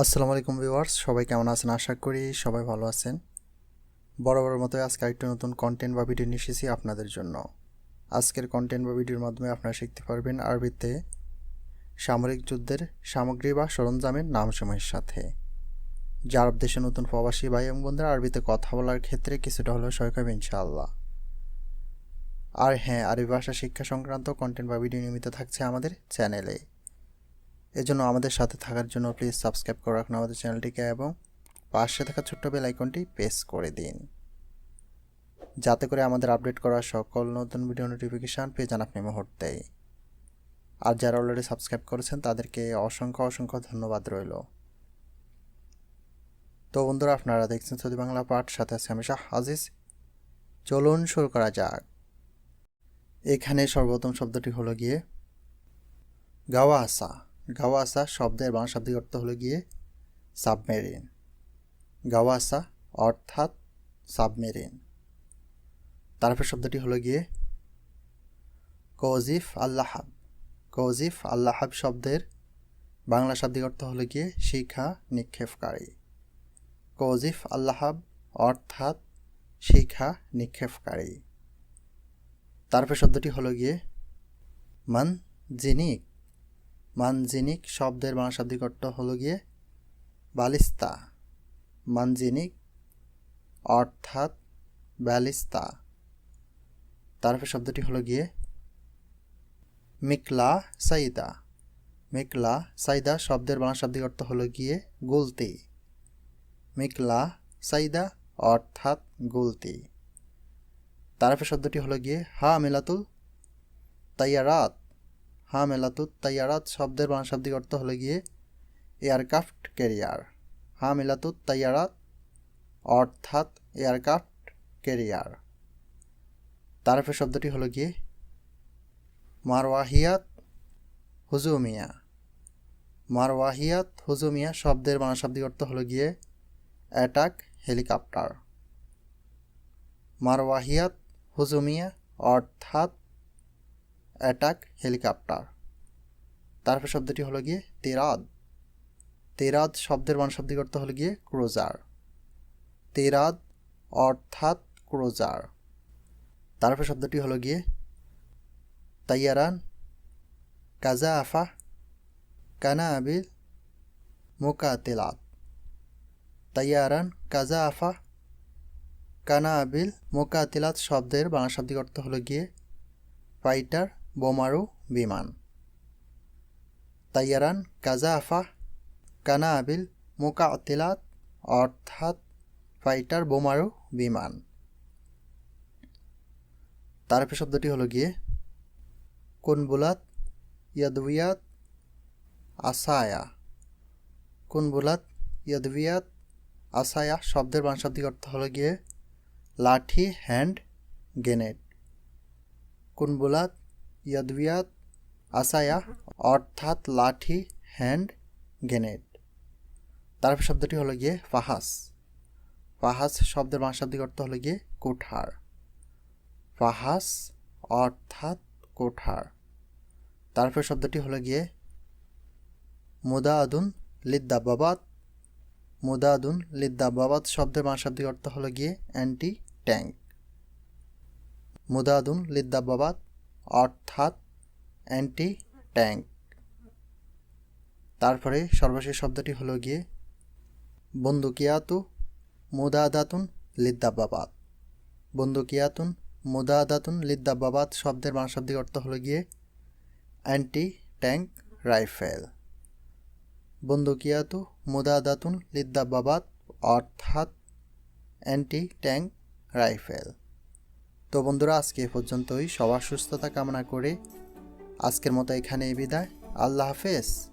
আসসালামু আলাইকুম ভিউয়ার্স, সবাই কেমন আছেন? আশা করি সবাই ভালো আছেন। বড় বড় মতো আজকে আরেকটা নতুন কন্টেন্ট বা ভিডিও নিয়ে এসেছি আপনাদের জন্য। আজকের কন্টেন্ট বা ভিডিওর মাধ্যমে আপনারা শিখতে পারবেন আরবিতে সামরিক যুদ্ধের সামগ্রী বা সরঞ্জামের নামসমূহের সাথে। যে আরব দেশে নতুন প্রবাসী ভাই এবং বোনদের আরবিতে কথা বলার ক্ষেত্রে কিছুটা হলেও সহায়ক হবে ইনশাআল্লাহ। আর হ্যাঁ আরবি ভাষা শিক্ষা সংক্রান্ত কন্টেন্ট বা ভিডিও নিয়মিত থাকছে আমাদের চ্যানেলে। এজন্য আমাদের সাথে থাকার জন্য প্লিজ সাবস্ক্রাইব করে রাখুন আমাদের চ্যানেলটিকে এবং পাশে থাকা ছোট্ট বেল আইকনটি প্রেস করে দিন। যাতে করে আমাদের আপডেট করা সকল নতুন ভিডিও নোটিফিকেশান পেয়ে যান আপনি মুহূর্তেই। আর যারা অলরেডি সাবস্ক্রাইব করেছেন, তাদেরকে অসংখ্য অসংখ্য ধন্যবাদ রইল। তো বন্ধুরা, আপনারা দেখছেন সৌদি বাংলা পাঠ, সাথে আছে আমি শাহ আজিজ। চলুন শুরু করা যাক। এখানে সর্বপ্রথম শব্দটি হলো গিয়ে গাওয়া আসা। গাওয়াসা শব্দের বাংলা শাব্দিক অর্থ হলো গিয়ে সাবমেরিন। গাওয়াসা অর্থাৎ সাবমেরিন। তারপর শব্দটি হলো গিয়ে কজিফ আল্লাহাব কজিফ আল্লাহাব শব্দের বাংলা শাব্দিক অর্থ হলো গিয়ে শিখা নিক্ষেপকারী। কজিফ আল্লাহাব অর্থাৎ শিখা নিক্ষেপকারী। তারপর শব্দটি হলো গিয়ে মান জিনিক। মানজিনিক শব্দের বাংলা শাব্দিক অর্থ হলো গিয়ে বালিস্তা। মানজিনিক অর্থাৎ ব্যালিস্তা। তারপর শব্দটি হলো গিয়ে মিকলা সাইদা। মিকলা সাইদা শব্দের বাংলা শাব্দিক অর্থ হলো গিয়ে গুলতি। মিকলা সাইদা অর্থাৎ গুলতি। তারপর শব্দটি হলো গিয়ে হা মিলাতুল তাইয়ারাত। হা মেলাতুত তাইয়ারাত শব্দের বাংলা শাব্দিক অর্থ হলো গিয়ে এয়ারক্রাফট ক্যারিয়ার। হা মেলাতুত তাইয়ারাত অর্থাৎ এয়ারক্রাফট ক্যারিয়ার। তারপরে শব্দটি হলো গিয়ে মারওয়াহিয়াত হুজুমিয়া। মারওয়াহিয়াত হুজুমিয়া শব্দের বাংলা শাব্দিক অর্থ হলো গিয়ে অ্যাটাক হেলিকপ্টার। মারওয়াহিয়াত হুজুমিয়া অর্থাৎ অ্যাটাক হেলিকপ্টার তারপর শব্দটি হলো গিয়ে তেরাদ। তেরাদ শব্দের বানশব্দিক অর্থ হলো গিয়ে ক্রোজার তেরাদ অর্থাৎ ক্রোজার তারপর শব্দটি হলো গিয়ে তাইয়ারান কাজা আফা কানা আবিল মোকাতেলাত। তাইয়ারান কাজা আফা কানা আবিল মোকাতিলাত শব্দের বাংলা শাব্দিক অর্থ হলো গিয়ে ফাইটার বোমারু বিমান তাইয়ারান কাজাফা কানা আবিল মোকাতিলাত অর্থাৎ ফাইটার বোমারু বিমান তারপর শব্দটি হলো গিয়ে কুনবুলাত, ইয়াদবিয়াত, আসায়া। কুনবুলাত, ইয়াদবিয়াত, আসায়া শব্দের বাংশাব্দিক অর্থ হলো গিয়ে লাঠি, হ্যান্ড, গ্রেনেড। কুনবুলাত ইয়াদবিয়াত আসায়া অর্থাৎ লাঠি হ্যান্ড গ্রেনেড তারপর শব্দটি হলো গিয়ে ফাহাস। ফাহাস শব্দের বাংশাব্দিক অর্থ হলো গিয়ে কোঠার। ফাহাস, অর্থাৎ কোঠার। তারপর শব্দটি হলো গিয়ে মুদাদুন লিদ্দাবাবাদ মুদাদুন লিদ্দাবাবাদ শব্দের বাংশাব্দিক অর্থ হলো গিয়ে অ্যান্টি ট্যাঙ্ক মুদাদুন লিদ্দাবাবাদ অর্থাৎ অ্যান্টি ট্যাঙ্ক তারপরে সর্বশেষ শব্দটি হলো গিয়ে, বন্দুকিয়াতু মুদাদাতুন লিদ্দাবাবাদ বন্দুকিয়াতুন মুদাদাতুন লিদ্দাবাবাদ শব্দের বাংশাব্দিক অর্থ হলো গিয়ে অ্যান্টি ট্যাঙ্ক রাইফেল বন্দুকিয়াতু মুদাদাতুন লিদ্দাবাবাদ অর্থাৎ অ্যান্টি ট্যাঙ্ক রাইফেল তো বন্ধুরা, আজকে এ পর্যন্তই। সবার সুস্থতা কামনা করে আজকের মতো এখানেই বিদায়। আল্লাহ হাফেজ।